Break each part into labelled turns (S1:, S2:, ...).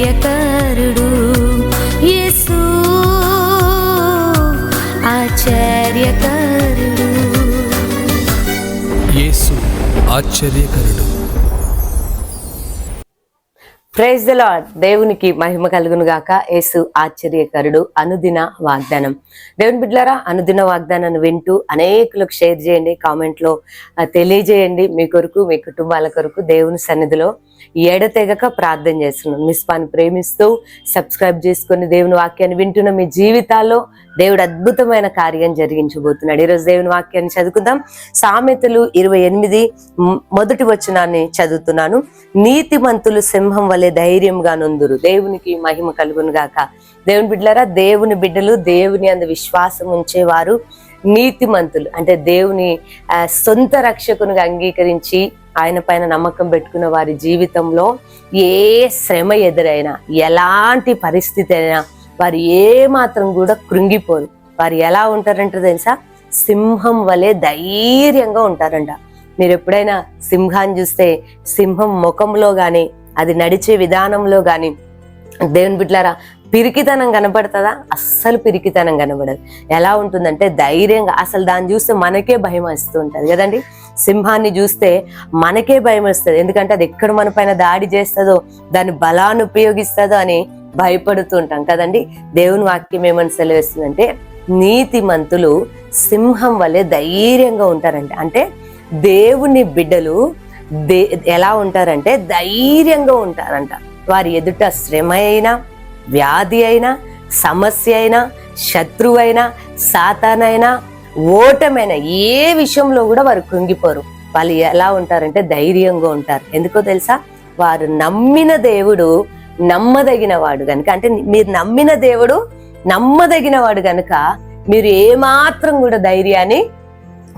S1: ఆశ్చర్యకరుడు యేసు. ఆశ్చర్యకరుడు.
S2: యేసు ఆశ్చర్యకరుడు.
S3: ప్రైజ్ ద లార్డ్ దేవునికి మహిమ కలుగును గాక. యేసు ఆశ్చర్యకరుడు. అనుదిన వాగ్దానం. దేవుని బిడ్లారా అనుదిన వాగ్దానాన్ని వింటూ అనేకులకు షేర్ చేయండి. కామెంట్లో తెలియజేయండి. మీ కొరకు మీ కుటుంబాల కొరకు దేవుని సన్నిధిలో ఎడతెగక ప్రార్థన చేస్తున్నాను. మిస్పాన్ని ప్రేమిస్తూ సబ్స్క్రైబ్ చేసుకొని దేవుని వాక్యాన్ని వింటున్న మీ జీవితాల్లో దేవుడు అద్భుతమైన కార్యం జరిగించబోతున్నాడు. ఈరోజు దేవుని వాక్యాన్ని చదువుకుందాం. సామెతలు ఇరవై ఎనిమిది మొదటి వచనాన్ని చదువుతున్నాను. నీతిమంతులు సింహం వలె ధైర్యంగా నొందురు. దేవునికి మహిమ కలుగును గాక. దేవుని బిడ్డలారా దేవుని బిడ్డలు దేవుని అందు విశ్వాసం ఉంచేవారు నీతిమంతులు. అంటే దేవుని సొంత రక్షకునిగా అంగీకరించి ఆయన పైన నమ్మకం పెట్టుకున్న వారి జీవితంలో ఏ శ్రమ ఎదురైనా ఎలాంటి పరిస్థితి అయినా వారు ఏ మాత్రం కూడా కృంగిపోరు. వారు ఎలా ఉంటారంటే తెలుసా? సింహం వలె ధైర్యంగా ఉంటారంట. మీరు ఎప్పుడైనా సింహాన్ని చూస్తే సింహం ముఖంలో కానీ అది నడిచే విధానంలో కానీ దేవుని బిడ్లారా పిరికితనం కనబడుతుందా అస్సలు పిరికితనం కనబడదు ఎలా ఉంటుందంటే ధైర్యంగా అసలు దాన్ని చూస్తే మనకే భయం వస్తూ ఉంటుంది కదండి. సింహాన్ని చూస్తే మనకే భయం వస్తుంది. ఎందుకంటే అది ఎక్కడ మన పైన దాడి చేస్తుందో దాని బలాన్ని ఉపయోగిస్తుందో అని భయపడుతూ ఉంటాం కదండి. దేవుని వాక్యం ఏమని సెలవిస్తుందంటే నీతిమంతులు సింహం వలె ధైర్యంగా ఉంటారంట. అంటే దేవుని బిడ్డలు దే ఎలా ఉంటారంటే ధైర్యంగా ఉంటారంట. వారి ఎదుట శ్రమ అయినా వ్యాధి అయినా సమస్య అయినా శత్రువైనా సాతానైనా ఓటమైనా ఏ విషయంలో కూడా వారు కృంగిపోరు. వాళ్ళు ఎలా ఉంటారంటే ధైర్యంగా ఉంటారు. ఎందుకో తెలుసా? వారు నమ్మిన దేవుడు నమ్మదగిన వాడు గనుక. అంటే మీరు నమ్మిన దేవుడు నమ్మదగిన వాడు గనుక మీరు ఏమాత్రం కూడా ధైర్యాన్ని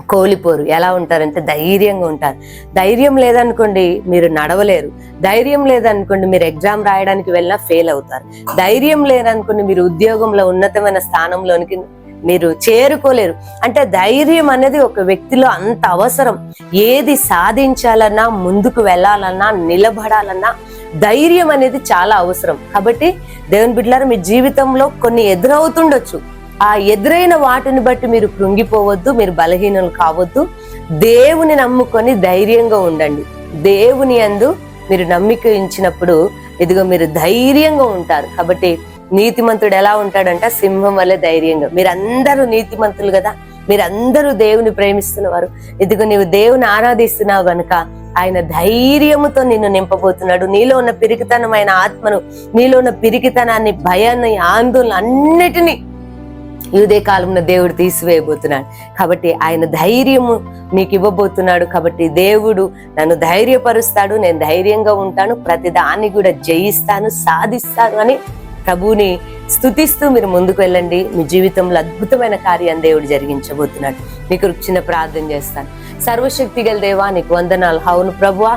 S3: కోల్పోరు. ఎలా ఉంటారంటే ధైర్యంగా ఉంటారు. ధైర్యం లేదనుకోండి మీరు నడవలేరు. ధైర్యం లేదనుకోండి మీరు ఎగ్జామ్ రాయడానికి వెళ్ళినా ఫెయిల్ అవుతారు. ధైర్యం లేదనుకోండి మీరు ఉద్యోగంలో ఉన్నతమైన స్థానంలోనికి మీరు చేరుకోలేరు. అంటే ధైర్యం అనేది ఒక వ్యక్తిలో అంత అవసరం. ఏది సాధించాలన్నా ముందుకు వెళ్ళాలన్నా నిలబడాలన్నా ధైర్యం అనేది చాలా అవసరం. కాబట్టి దేవుని బిడ్డలారా మీ జీవితంలో కొన్ని ఎదురవుతుండొచ్చు. ఆ ఎదురైన వాటిని బట్టి మీరు కృంగిపోవద్దు మీరు బలహీనలు కావద్దు. దేవుని నమ్ముకొని ధైర్యంగా ఉండండి. దేవుని అందు మీరు నమ్మిక ఇచ్చినప్పుడు ఇదిగో మీరు ధైర్యంగా ఉంటారు. కాబట్టి నీతిమంతుడు ఎలా ఉంటాడంట? సింహం వల్లే ధైర్యంగా. మీరందరూ నీతిమంతులు కదా? మీరందరూ దేవుని ప్రేమిస్తున్నవారు. ఇదిగో నీవు దేవుని ఆరాధిస్తున్నావు గనుక ఆయన ధైర్యముతో నిన్ను నింపబోతున్నాడు. నీలో ఉన్న పిరికితనమైన ఆత్మను నీలో ఉన్న పిరికితనాన్ని భయాన్ని ఆందోళన అన్నిటినీ ఈ ఉదయ కాలంలో దేవుడు తీసివేయబోతున్నాడు. కాబట్టి ఆయన ధైర్యము నీకు ఇవ్వబోతున్నాడు. కాబట్టి దేవుడు నన్ను ధైర్యపరుస్తాడు. నేను ధైర్యంగా ఉంటాను. ప్రతి దాన్ని కూడా జయిస్తాను సాధిస్తాను అని ప్రభువుని స్థుతిస్తూ మీరు ముందుకు వెళ్ళండి. మీ జీవితంలో అద్భుతమైన కార్యం దేవుడు జరిగించబోతున్నాడు. మీకు రుచిన చిన్న ప్రార్థన చేస్తాను. సర్వశక్తి గల దేవా నీకు వందనాలు. అవును ప్రభువా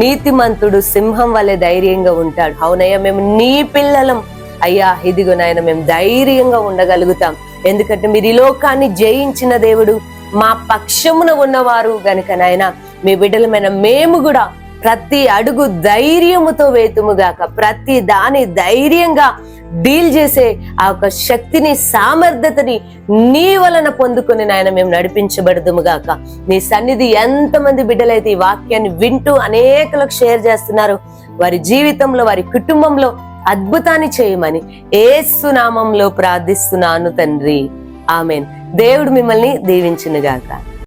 S3: నీతిమంతుడు సింహం వలె ధైర్యంగా ఉంటాడు. అవునయ్యా మేము నీ పిల్లలం. అయ్యా ఇదిగో నాయన మేము ధైర్యంగా ఉండగలుగుతాం. ఎందుకంటే మీరు ఈ లోకాన్ని జయించిన దేవుడు మా పక్షమున ఉన్నవారు గనుక నాయన మీ బిడ్డలమైన మేము కూడా ప్రతి అడుగు ధైర్యముతో వేతుముగాక ప్రతి దాని ధైర్యంగా డీల్ చేసే ఆ యొక్క శక్తిని సామర్థ్యతని నీ వలన పొందుకుని నాయన మేము నడిపించబడదుముగాక నీ సన్నిధి ఎంతమంది బిడ్డలైతే ఈ వాక్యాన్ని వింటూ అనేకులకు షేర్ చేస్తున్నారు వారి జీవితంలో వారి కుటుంబంలో అద్భుతాన్ని చేయమని ఏసునామంలో ప్రార్థిస్తున్నాను తండ్రి. ఆమెన్. దేవుడు మిమ్మల్ని దీవించునుగాక